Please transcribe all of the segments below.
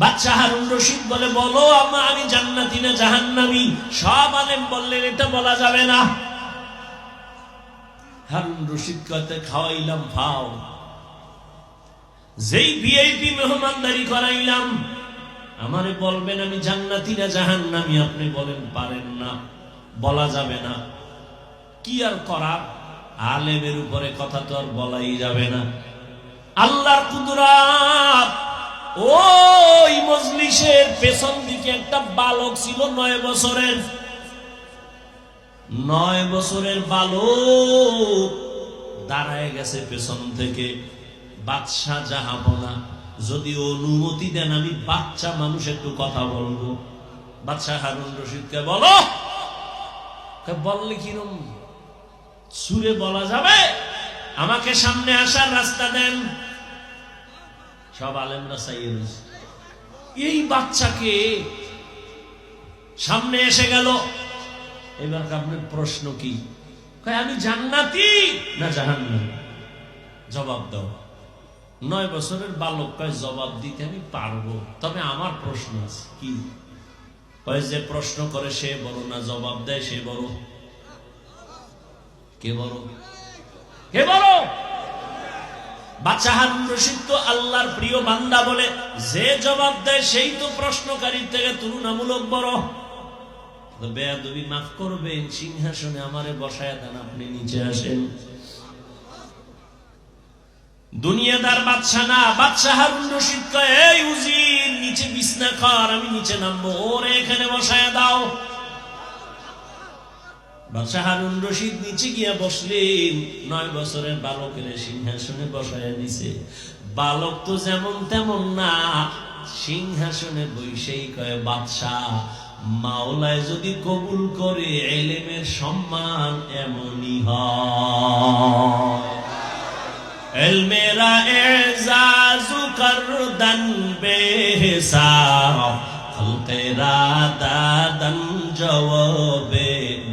বাচ্চা হারুন রশিদ বলে, বলো আমা, আমি জান্নাতি না জাহান্নামি? সব আলেম বললেন, এটা বলা যাবে না। হারুন রশিদ কতে খাওয়াইলাম ফাও যেই ভিআইপি মেহমানদারি করাইলাম, আমারে বলবেন, আমি জান্নাতি না জাহান্নামি? আপনি বলেন, পারেন না, বলা যাবে না। কি আর করার? আলেমের উপরে কথা তো আর বলাই যাবে না। আল্লাহর কুদরাত পেছন দিকে একটা বালক ছিল নয় বছরের। নয় বছরের বালক দাঁড়ায় গেছে পেছন থেকে। বাদশাহ জাহাবনা যদি অনুমতি দেন আমি বাচ্চা মানুষ একটু কথা বলব। বাদশাহ হারুন রশিদকে বলো বললে কিরম সুরে বলা যাবে, আমাকে সামনে আসার রাস্তা দেন। সব আলেমরা চাইয়ে রয়েছে এই বাচ্চাকে সামনে এসে গেল। এবার আপনার প্রশ্ন কি? আমি জান্নাতি না জাহান্নামী? জবাব দাও। নয় বছরের বালক কয়, জবাব দিতে আমি পারব। তবে আমার প্রশ্ন আছে, কি? কয়, যে প্রশ্ন করে সে বড় না জবাব দেয়, সে বড়। কে বড়? কে বড়? বাচ্চা আল্লাহর প্রিয় বান্দা বলে, যে জবাব দেয় সেই তো প্রশ্নকারীর থেকে তুলনামূলক বড়। মাফ করবেন, সিংহাসনে আমারে বসায় দেন, আপনি নিচে আসেন। দুনিয়াদার বাদশা না বাদশা হারুন এই উজির, নিচে বিছনা কর, আমি নিচে নামবো। ওরে, এখানে বসায় দাও। বাদশা হারুন রশিদ নিচে গিয়া বসলেন। নয় বছরের বালকের সিংহাসনে দিছে। বালক তো যেমন তেমন না, সিংহাসনে বৈশেই কয়, বাদশাহ, মাওলায় যদি কবুল করে, এলেমের সম্মান এমনই হয়। মেরা এজাজু দাদন জবাবে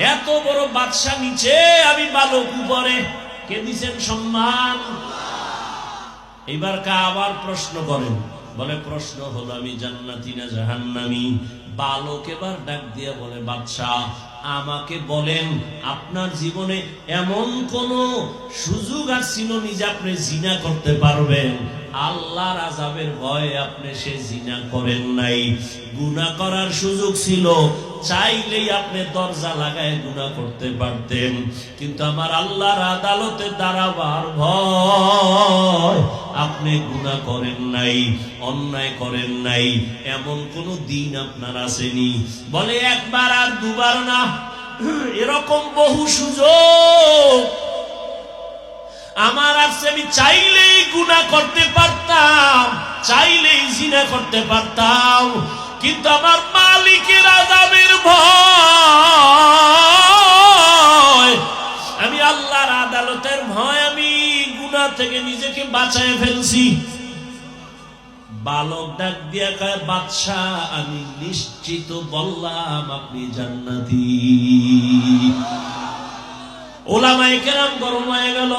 এত বড় বাদশা নিচে, আমি বালক উপরে। কে দিছেন সম্মান? এবার কা আবার প্রশ্ন করেন। বলে, প্রশ্ন হলো, আমি জান্নাতি না জাহান্নামি? বালক এবার ডাক দিয়ে বলে, বাদশাহ, আমাকে বলেন, আপনার জীবনে এমন কোন সুযোগ আর ছিল নি যে আপনি জিনা করতে পারবেন? আল্লাহর আজাবের ভয়ে আপনি সে জিনা করেন নাই। গুনাহ করার সুযোগ ছিল চাইলেই আপনি দরজা লাগায় গুনাহ করতে পারতেন। কিন্তু আমার আল্লাহর আদালতে দাঁড়াবার ভয় আপনি গুনাহ করেন নাই, অন্যায় করেন নাই, এমন কোন দিন আপনার আসেনি। বলে একবার আর দুবার না, এরকম বহু সুযোগ আমার আছে, আমি চাইলেই গুণা করতে পারতাম, চাইলেই জিনা করতে পারতাম। কিন্তু আমার মালিকের আদামের ভয়। আমি আল্লাহর আদালতের ভয়, আমি গুণা থেকে নিজেকে বাঁচায় ফেলছি। বালক ডাক দিয়া কয়, বাদশাহ, আমি নিশ্চিত বললাম, আপনি জান্নাতি। ওলামায়ে কেরাম গরম হয়ে গেল,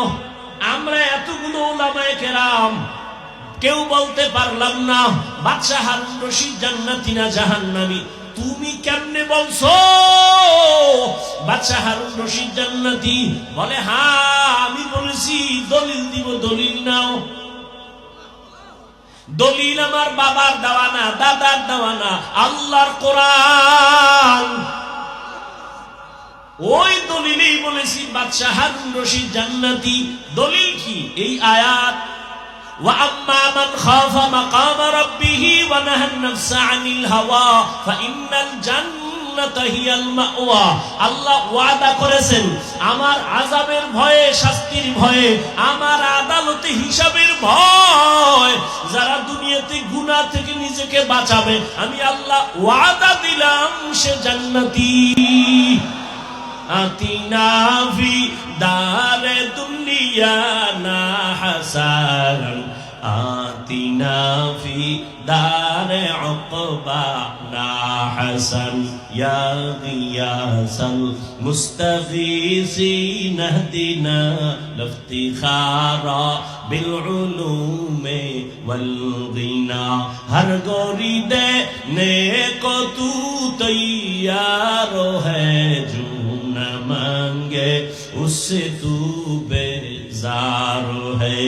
আমরা এতগুলো ওলামায়ে কেরাম কেউ বলতে পারলাম না, বাদশাহ রশিদ তুমি কেমনে বলছো? হারুন রশিদ জান্নাতি বলে হ্যাঁ আমি বলেছি, দলিল দিব, দলিল নাও। দলিল আমার বাবার দেওয়া না, দাদার দেওয়া না, আল্লাহর কোরআন। ওই দলিলেই বলেছি হারুন রশিদ জান্নাতি। দলিল কি? এই আয়াত وأما من خاف مقام ربه ونهى النفس عن الهوى فإن الجنة هي المأوى আল্লাহ ওয়াদা করেছেন আমার আজাবের ভয়ে শাস্তির ভয়ে আমার আদালতে হিসাবের ভয় যারা দুনিয়াতে গুনাহ থেকে নিজেকে বাঁচাবে আমি আল্লাহ ওয়াদা দিলাম আতিনা ফি দারে দুনিয়া না হাসান آتنا في دار عقبانا حسن يا غياث المستغيثين اهدنا لافتخارا بالعلوم والغنى ہر گوری دینے کو تو تیار ہے جو نہ مانگے اس سے تو بیزار ہے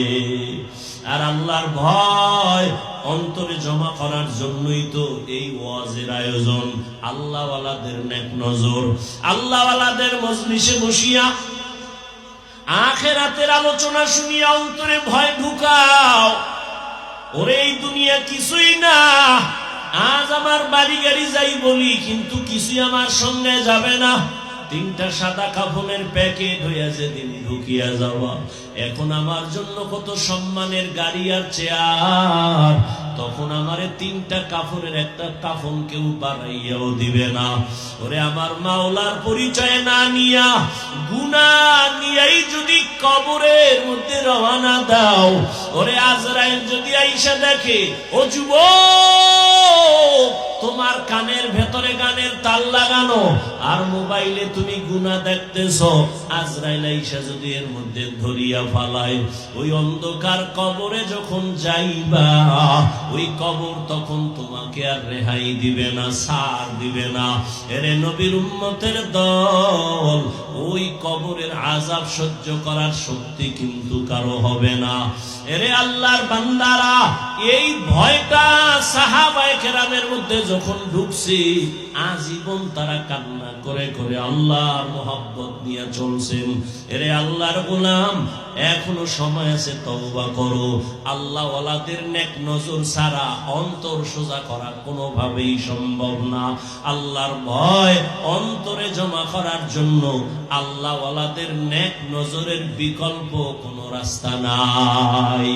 আর আল্লাহর ভয় অন্তরে জমা করার জন্যই তো এই ওয়াজের আয়োজন। আল্লাহওয়ালাদের নেক নজর। আল্লাহওয়ালাদের মজলিসে বসিয়া আখেরাতের আলোচনা শুনিয়া অন্তরে ভয় ঢুকাও। ওরে, এই দুনিয়া কিছুই না। আজ আমার বাড়ি গাড়ি যাই বলি, কিন্তু কিছুই আমার সঙ্গে যাবে না। তিনটা সাদা কাফনের প্যাকেট হইয়া যেদিন ঢুকিয়া যাওয়া, এখন আমার জন্য কত সম্মানের গাড়ি আর চেয়ার। তখন আমারে তিনটা কাফনের একটা কাফন কেউ বানাইয়াও দিবে না। ওরে আমার মাওলার পরিচয় না নিয়া গুনা নিয়াই যদি কবরের মধ্যে রওনা দাও, ওরে আজরাইল যদি আইসা দেখে, ও যুবক তোমার কানের ভেতরে গানের তাল লাগানো, আর মোবাইলে তুমি গুনা দেখতেছ। আজরাইল আইসা যদি এর মধ্যে ধরিয়া ফালায়, ওই অন্ধকার কবরে যখন যাইবা, ওই কবর তখন তোমাকে আর রেহাই দিবে না, সার দিবে না। এরে নবীর উম্মতের দল, ওই কবরের আজাব সহ্য করার শক্তি কিন্তু কারও হবে না। এরে আল্লাহর বান্দারা, এই ভয়টা সাহাবায়ে মধ্যে যখন ঢুকছে, আজীবন তারা কান্না করে করে আল্লাহর নিয়ে চলছেন। এরে আল্লাহর গোলাম, এখনও সময় আছে করো। আল্লাহ নেক নজর অন্তর সোজা করা কোনোভাবেই সম্ভব না। আল্লাহর ভয় অন্তরে জমা করার জন্য আল্লাহ নেক নজরের বিকল্প কোনো রাস্তা নাই।